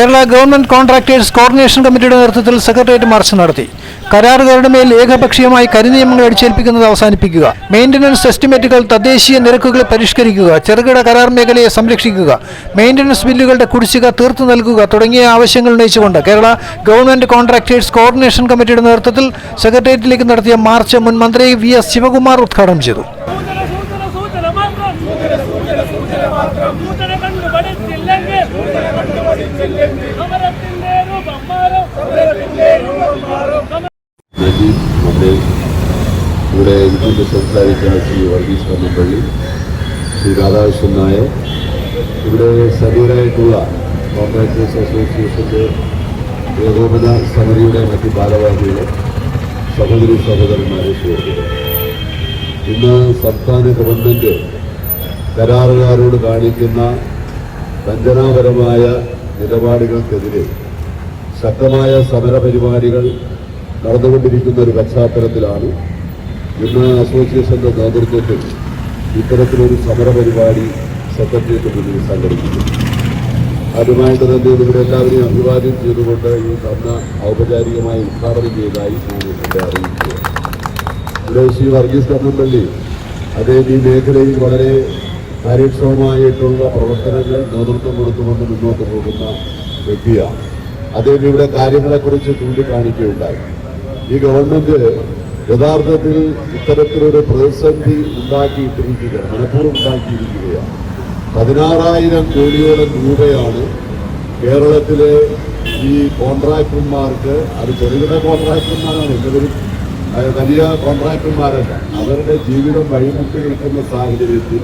Kerala government contractors coordination കമ്മിറ്റിയുടെ നേതൃത്വത്തിൽ secretariat March നടത്തി. കരാറുകാരുടെ മേൽ ഏകപക്ഷീയമായി കരിനിയമങ്ങൾ അടിച്ചേൽപ്പിക്കുന്നത് അവസാനിപ്പിക്കുക. മെയിന്റനൻസ് എസ്റ്റിമേറ്റുകൾ തദ്ദേശീയ നിരക്കുകളെ പരിഷ്കരിക്കുക. ചെറുകിട കരാർ മേഖലയെ സംരക്ഷിക്കുക. മെയിന്റനൻസ് ബില്ലുകളുടെ കുടിശ്ശിക തീർത്തു നൽകുക തുടങ്ങിയ ആവശ്യങ്ങൾ ഉന്നയിച്ചുകൊണ്ട് കേരള ഗവൺമെന്റ് കോൺട്രാക്ടേഴ്സ് കോർഡിനേഷൻ കമ്മിറ്റിയുടെ നേതൃത്വത്തിൽ സെക്രട്ടേറിയറ്റിലേക്ക് നടത്തിയ മാർച്ച് മുൻ മന്ത്രി വി എസ് ശിവകുമാർ ഉദ്ഘാടനം ചെയ്തു. ഇവിടെ എനിക്കൊണ്ട് സംസാരിക്കുന്ന ശ്രീ വർഗീസ് വന്നപ്പള്ളി ശ്രീ രാധാകൃഷ്ണൻ നായർ ഇവിടെ സജീവരായിട്ടുള്ള കോൺഗ്രസ് അസോസിയേഷന്റെ ഏകോപന സമിതിയുടെ മറ്റ് ഭാരവാഹികളെ സഹോദരി സഹോദരന്മാരെ ചേർക്കുന്നത് ഇന്ന് സംസ്ഥാന ഗവൺമെന്റ് കരാറുകാരോട് കാണിക്കുന്ന വഞ്ചനാപരമായ നിലപാടുകൾക്കെതിരെ ശക്തമായ സമര പരിപാടികൾ നടന്നുകൊണ്ടിരിക്കുന്ന ഒരു പശ്ചാത്തലത്തിലാണ് ഇന്ന് അസോസിയേഷന്റെ നേതൃത്വത്തിൽ ഇത്തരത്തിലൊരു സമര പരിപാടി സെക്രട്ടേറിയറ്റ് മുന്നിൽ സംഘടിപ്പിക്കുന്നു. അതുമായിട്ട് തന്നെ ഇവിടെ എല്ലാവരെയും അഭിവാദ്യം ചെയ്തുകൊണ്ട് ഈ ധർണ ഔപചാരികമായി ഉദ്ഘാടനം ചെയ്തതായി ഞാൻ ഇവിടെ അറിയിക്കുക ഇവിടെ ശ്രീ വർഗീസ് കണ്ണമ്പള്ളി അദ്ദേഹം ഈ മേഖലയിൽ വളരെ കാര്യക്ഷമമായിട്ടുള്ള പ്രവർത്തനങ്ങൾ നേതൃത്വം കൊടുത്തുകൊണ്ട് മുന്നോട്ട് പോകുന്ന വ്യക്തിയാണ്. അദ്ദേഹം ഇവിടെ കാര്യങ്ങളെക്കുറിച്ച് ചൂണ്ടിക്കാണിക്കുകയുണ്ടായി. ഈ ഗവൺമെന്റ് യഥാർത്ഥത്തിൽ ഇത്തരത്തിലൊരു പ്രതിസന്ധി ഉണ്ടാക്കിയിട്ടിരിക്കുക മനഃപൂർവം ഉണ്ടാക്കിയിരിക്കുകയാണ്. പതിനാറായിരം കോടിയോളം രൂപയാണ് കേരളത്തിലെ ഈ കോൺട്രാക്ടർമാർക്ക് അത് ചെറുകിട കോൺട്രാക്ടർമാരാണ് എന്തെങ്കിലും വലിയ കോൺട്രാക്ടർമാരല്ല അവരുടെ ജീവിതം വഴിമുട്ടി നിൽക്കുന്ന സാഹചര്യത്തിൽ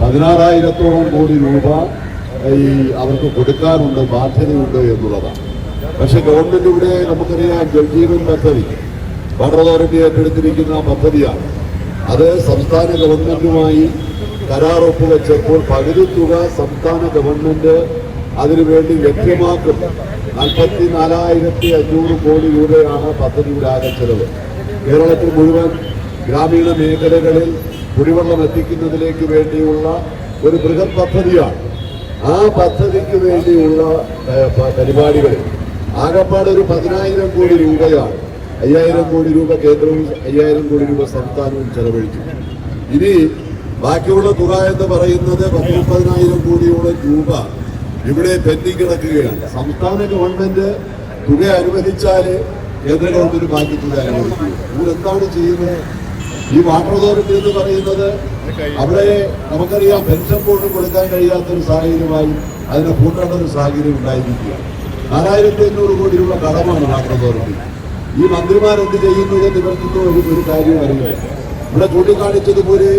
പതിനാറായിരത്തോളം കോടി രൂപ ഈ അവർക്ക് കൊടുക്കാനുണ്ട് ബാധ്യതയുണ്ട് എന്നുള്ളതാണ്. പക്ഷെ ഗവൺമെന്റ് ഇവിടെ നമുക്കറിയാം ജൽജീവൻ പദ്ധതി വാട്ടർ അതോറിറ്റി ഏറ്റെടുത്തിരിക്കുന്ന പദ്ധതിയാണ്. അത് സംസ്ഥാന ഗവൺമെന്റുമായി കരാർ വെച്ചപ്പോൾ പകുതി തുക സംസ്ഥാന ഗവൺമെന്റ് അതിനുവേണ്ടി ലഭ്യമാക്കും. നാൽപ്പത്തി നാലായിരത്തി അഞ്ഞൂറ് കോടി രൂപയാണ് പദ്ധതിയുടെ ആകെ ചെലവ്. കേരളത്തിൽ മുഴുവൻ ഗ്രാമീണ മേഖലകളിൽ കുടിവെള്ളം എത്തിക്കുന്നതിലേക്ക് വേണ്ടിയുള്ള ഒരു ബൃഹത് പദ്ധതിയാണ്. ആ പദ്ധതിക്ക് വേണ്ടിയുള്ള പരിപാടികളിൽ ആകപ്പാട് ഒരു പതിനായിരം കോടി രൂപയാണ്. അയ്യായിരം കോടി രൂപ കേന്ദ്രവും അയ്യായിരം കോടി രൂപ സംസ്ഥാനവും ചെലവഴിച്ചു. ഇനി ബാക്കിയുള്ള തുക എന്ന് പറയുന്നത് പത്ത് കോടിയോളം രൂപ ഇവിടെ പെൻഡിങ് കിടക്കുകയാണ്. സംസ്ഥാന ഗവൺമെന്റ് തുക അനുവദിച്ചാൽ കേന്ദ്ര ഗവൺമെന്റ് ബാക്കി തുക അനുവദിക്കും. ഇവിടെ എന്താണ് ചെയ്യുന്നത്? ഈ വാട്ടർ അതോറിറ്റി എന്ന് പറയുന്നത് അവിടെ നമുക്കറിയാം പെൻഷൻ ബോർഡ് കൊടുക്കാൻ കഴിയാത്തൊരു സാഹചര്യമായി അതിനെ കൂട്ടേണ്ട ഒരു സാഹചര്യം ഉണ്ടായിരിക്കുക നാലായിരത്തി അഞ്ഞൂറ് കോടി രൂപ കടമാണ് വാട്ടർ അതോറിറ്റി. ഈ മന്ത്രിമാർ എന്ത് ചെയ്യുന്നത് നിവർത്തിക്കുന്ന ഒരു ഒരു കാര്യം അറിയില്ല. ഇവിടെ ചൂണ്ടിക്കാണിച്ചതുപോലെ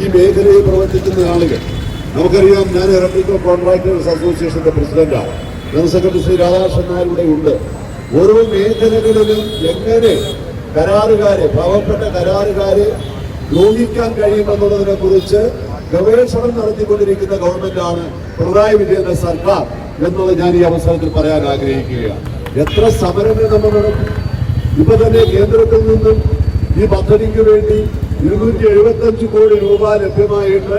ഈ മേഖലയിൽ പ്രവർത്തിക്കുന്ന ആളുകൾ നമുക്കറിയാം ഞാൻ ഇലക്ട്രിക്കൽ കോൺട്രാക്ടേഴ്സ് അസോസിയേഷന്റെ പ്രസിഡന്റാണ്. ജനറൽ സെക്രട്ടറി ശ്രീ രാധാകൃഷ്ണൻ നായർ ഉണ്ട്. ഓരോ മേഖലകളിലും എങ്ങനെ കരാറുകാരെ പാവപ്പെട്ട കരാറുകാര് ദ്രോഹിക്കാൻ കഴിയുമെന്നുള്ളതിനെ കുറിച്ച് ഗവേഷണം നടത്തിക്കൊണ്ടിരിക്കുന്ന ഗവൺമെന്റാണ് പിണറായി വിജയന്റെ സർക്കാർ എന്നുള്ളത് ഞാൻ ഈ അവസരത്തിൽ പറയാൻ ആഗ്രഹിക്കുകയാണ്. എത്ര സമരങ്ങൾ നമ്മൾ നടത്തും ഇപ്പൊ തന്നെ കേന്ദ്രത്തിൽ നിന്നും ഈ പദ്ധതിക്ക് വേണ്ടി ഇരുന്നൂറ്റി എഴുപത്തഞ്ച് കോടി രൂപ ലഭ്യമായിട്ട്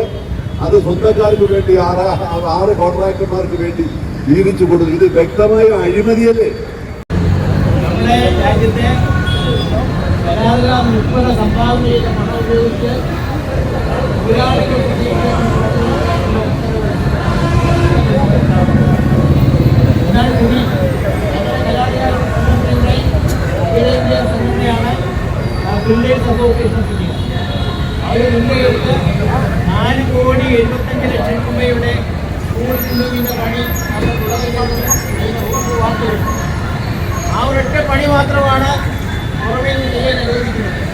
അത് സ്വന്തക്കാർക്ക് വേണ്ടി ആറ് ആറ് കോൺട്രാക്ടർമാർക്ക് വേണ്ടി വീതിച്ചു കൊടുത്തു ഇത് വ്യക്തമായ അഴിമതിയല്ലേ? രാജ്യത്തെ കരാറുകാർ ഉൾപ്പെടെ സംഭാവന ചെയ്ത പണം ഉപയോഗിച്ച് തൊഴിലാളികൾ എന്നാൽ കൂടി സംഘടനയാണ് ബിൽഡേഴ്സ് അസോസിയേഷൻ അവർ മുൻകൈയെടുത്ത് നാല് കോടി എഴുപത്തഞ്ച് ലക്ഷം രൂപയുടെ സ്കൂൾ ബിൽഡിങ്ങിന്റെ പണി നമ്മൾ തുടങ്ങുമെന്ന് അതിന് ഉറപ്പ് വാർത്തയുണ്ട് ആ ഒരൊറ്റ പണി മാത്രമാണ് പുറമേ നിന്ന് ചെയ്യാൻ അനുവദിക്കുന്നത്